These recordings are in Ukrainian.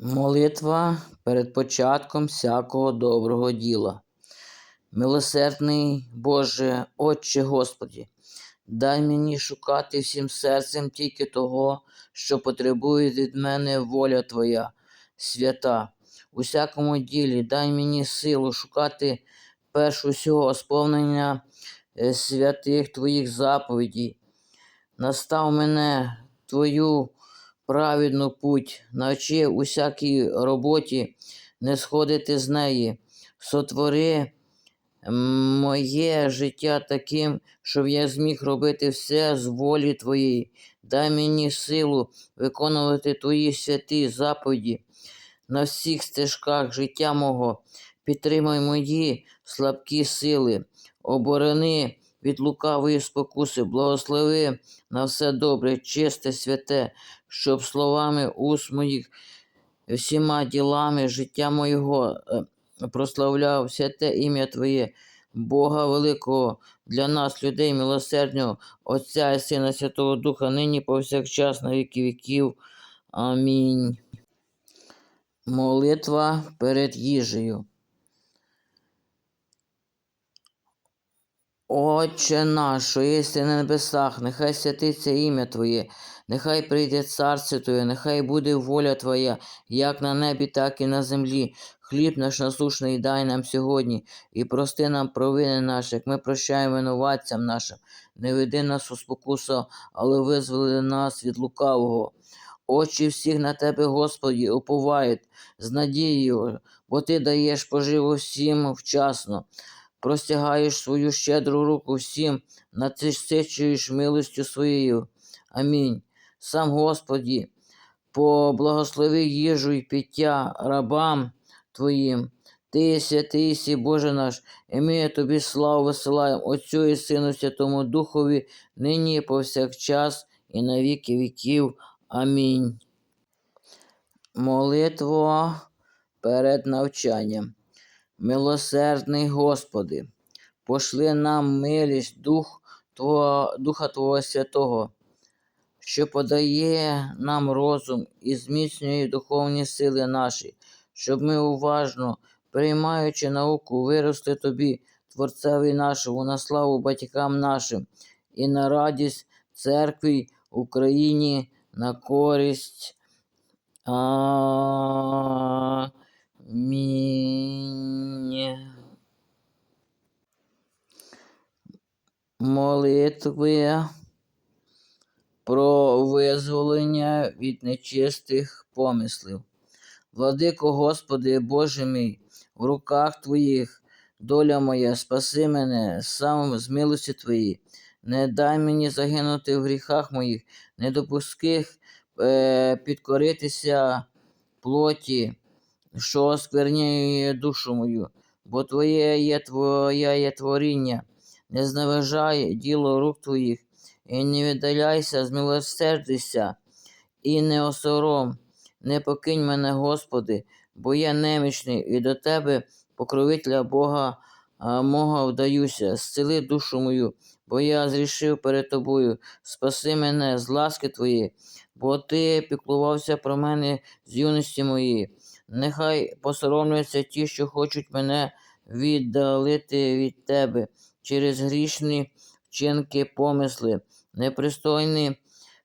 Молитва перед початком всякого доброго діла. Милосердний Боже, Отче Господі, дай мені шукати всім серцем тільки того, що потребує від мене воля Твоя, свята. У всякому ділі дай мені силу шукати перш усього сповнення е, святих Твоїх заповідей. Настав мене Твою праведну путь, навчи усякій роботі не сходити з неї, сотвори моє життя таким, щоб я зміг робити все з волі Твоєї. Дай мені силу виконувати Твої святі заповіді на всіх стежках життя мого. Підтримай мої слабкі сили, оборони від лукавої спокуси, благослови на все добре, чисте, святе, щоб словами уст моїх, всіма ділами життя моєго е, прославляв святе ім'я Твоє, Бога Великого, для нас, людей милосердного, Отця і Сина Святого Духа, нині повсякчас на віки віків. Амінь. Молитва перед їжею. Отче наш, що єси на небесах, нехай святиться ім'я Твоє, нехай прийде царство Твоє, нехай буде воля Твоя, як на небі, так і на землі. Хліб наш насушний дай нам сьогодні, і прости нам провини наші, як ми прощаємо винуватцям нашим. Не веди нас у спокусу, але визволи нас від лукавого. Очі всіх на тебе, Господі, уповають з надією, бо Ти даєш поживу всім вчасно простягаєш свою щедру руку всім, насичуєш милостю своєю. Амінь. Сам Господі, поблагослови їжу і пиття рабам Твоїм. Ти святий сі, Боже наш, і ми тобі славу висилаємо Отцю і Сину Святому Духові, нині і повсякчас, і на віки віків. Амінь. Молитва перед навчанням. Милосердний Господи, пошли нам милість Дух Твого, Духа Твого Святого, що подає нам розум і зміцнює духовні сили наші, щоб ми уважно, приймаючи науку, виросли Тобі, Творцеві нашому, на славу батькам нашим, і на радість церкві Україні на користь. Амінь. Молитви про визволення від нечистих помислів. Владико Господи, Боже мій, в руках Твоїх доля моя, спаси мене сам з милості Твої, не дай мені загинути в гріхах моїх, не допусти е, підкоритися плоті, що оскверняє душу мою, бо Твоє є Твоя є творіння, не зневажай діло рук Твоїх, і не віддаляйся, змилосердися, і не осором, не покинь мене, Господи, бо я немічний, і до Тебе, покровителя Бога мого вдаюся, зцели душу мою, бо я зрішив перед Тобою, спаси мене з ласки Твоєї, бо Ти піклувався про мене з юності моєї. Нехай посоромляться ті, що хочуть мене віддалити від Тебе через грішні вчинки, помисли, непристойні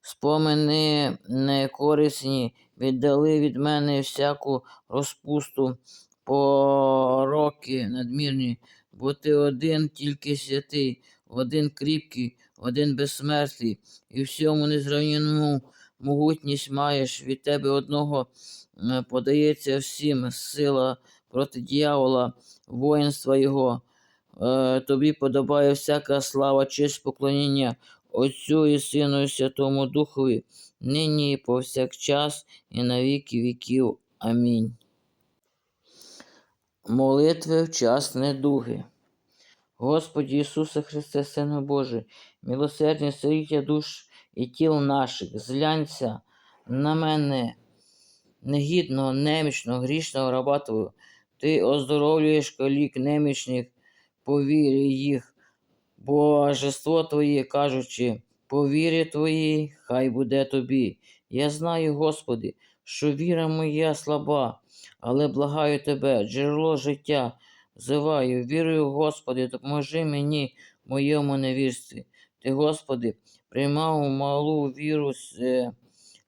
спомини некорисні, віддали від мене всяку розпусту, пороки надмірні, бо ти один тільки святий, один кріпкий, один безсмертний, і всьому незрівняному могутність маєш від тебе одного е, подається всім сила проти дьявола, воїнства його. Е, тобі подобає всяка слава, честь поклоніння Отцю і Сину, і Святому Духові, нині і повсякчас, і на віки віків. Амінь. Молитви в час недуги. Господи Ісусе Христе, Сину Божий, милосердні сиріття душ і тіл наших, зглянься на мене, негідного, немічного, грішного раба Твого. Ти оздоровлюєш калік немічних, по вірі їх, божество Твоє, кажучи, по вірі Твоїй, хай буде тобі. Я знаю, Господи, що віра моя слаба, але благаю тебе, джерело життя, взиваю, вірую, Господи, допоможи мені моєму невірстві. Ти, Господи, приймав малу віру з е,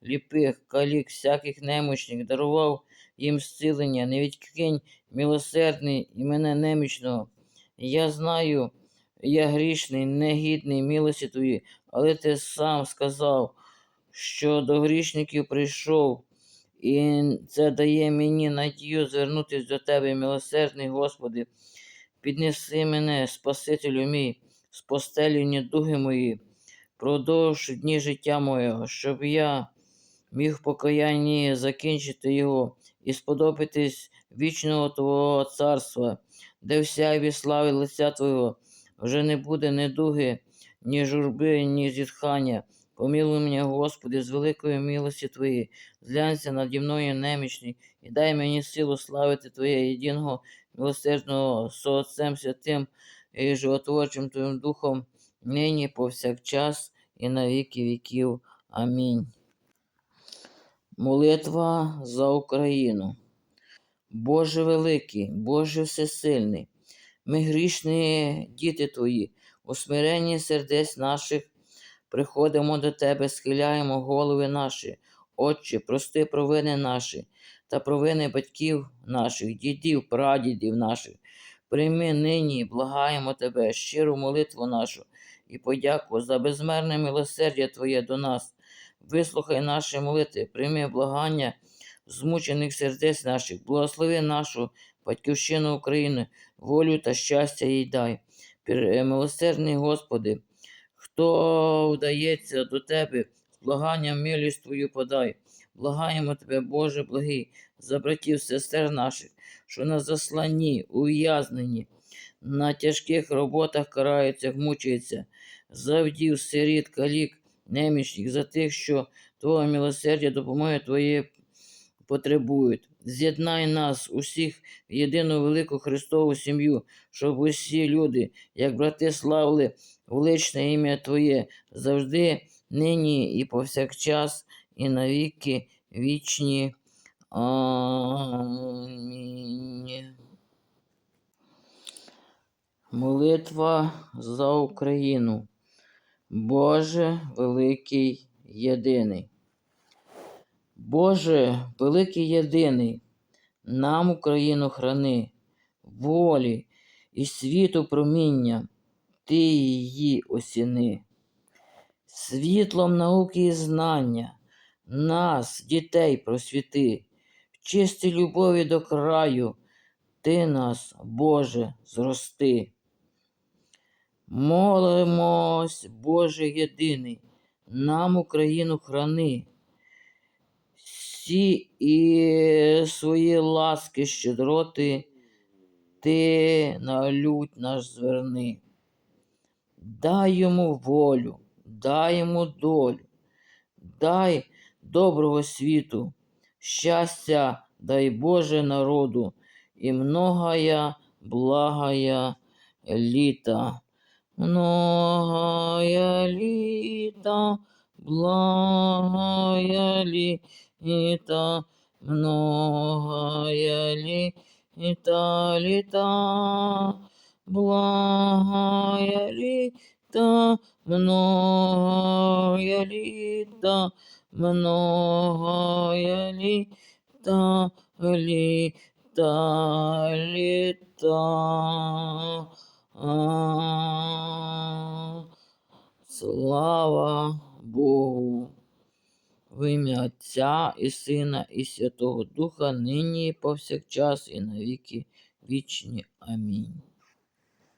ліпих, калік, всяких немощних, дарував їм зцілення, не відкинь милосердний і мене немічного. Я знаю, я грішний, негідний милості твої, але ти сам сказав, що до грішників прийшов, і це дає мені надію звернутися до тебе, милосердний Господи. Піднеси мене, Спасителю мій, з постелі недуги мої, продовж дні життя моєго, щоб я міг в покаянні закінчити його і сподобатись вічного Твого царства, де всяві слави лиця Твого вже не буде недуги, ні журби, ні зітхання. Помилуй мене, Господи, з великої милості Твоєї, зглянься наді мною немічний, і дай мені силу славити Твоє єдиного милосердного Соотцем Святим і животворчим Твоїм Духом, нині повсякчас і на віки віків. Амінь. Молитва за Україну. Боже великий, Боже всесильний, ми грішні діти Твої, у смиренні сердець наших приходимо до Тебе, схиляємо голови наші, Отче, прости провини наші та провини батьків наших, дідів, прадідів наших. Прийми нині, благаємо Тебе, щиру молитву нашу і подяку за безмерне милосердя Твоє до нас. Вислухай наші молитви, прийми благання змучених сердець наших, благослови нашу батьківщину України, волю та щастя їй дай. Милосердний Господи, хто вдається до Тебе, благанням милість Твою подай. Благаємо Тебе, Боже благий, за братів, сестер наших, що на засланні, ув'язненні, на тяжких роботах караються, мучаються, за вдів, сиріт, калік, немічних, за тих, що Твого милосердя допомоги Твоєї потребують. З'єднай нас, усіх, в єдину велику Христову сім'ю, щоб усі люди, як брати, славили величне ім'я Твоє завжди, нині і повсякчас, і навіки вічні. Амінь. Молитва за Україну. Боже великий єдиний. Боже великий єдиний, нам Україну храни, волі і світу проміння, Ти її осіни. Світлом науки і знання, нас, дітей, просвіти, в чистій любові до краю, Ти нас, Боже, зрости. Молимось, Боже єдиний, нам Україну храни. Всі і свої ласки щедроти, ти на лють наш зверни. Дай йому волю, дай йому долю, дай доброго світу, щастя, дай Боже народу, і многая благая літа. Многая літа, благая літа, многая літа, літа, благая літа, многая літа, многая літа, літа, літа. А, Слава Богу. В ім'я Отця і Сина, і Святого Духа, нині і повсякчас, і навіки вічні. Амінь.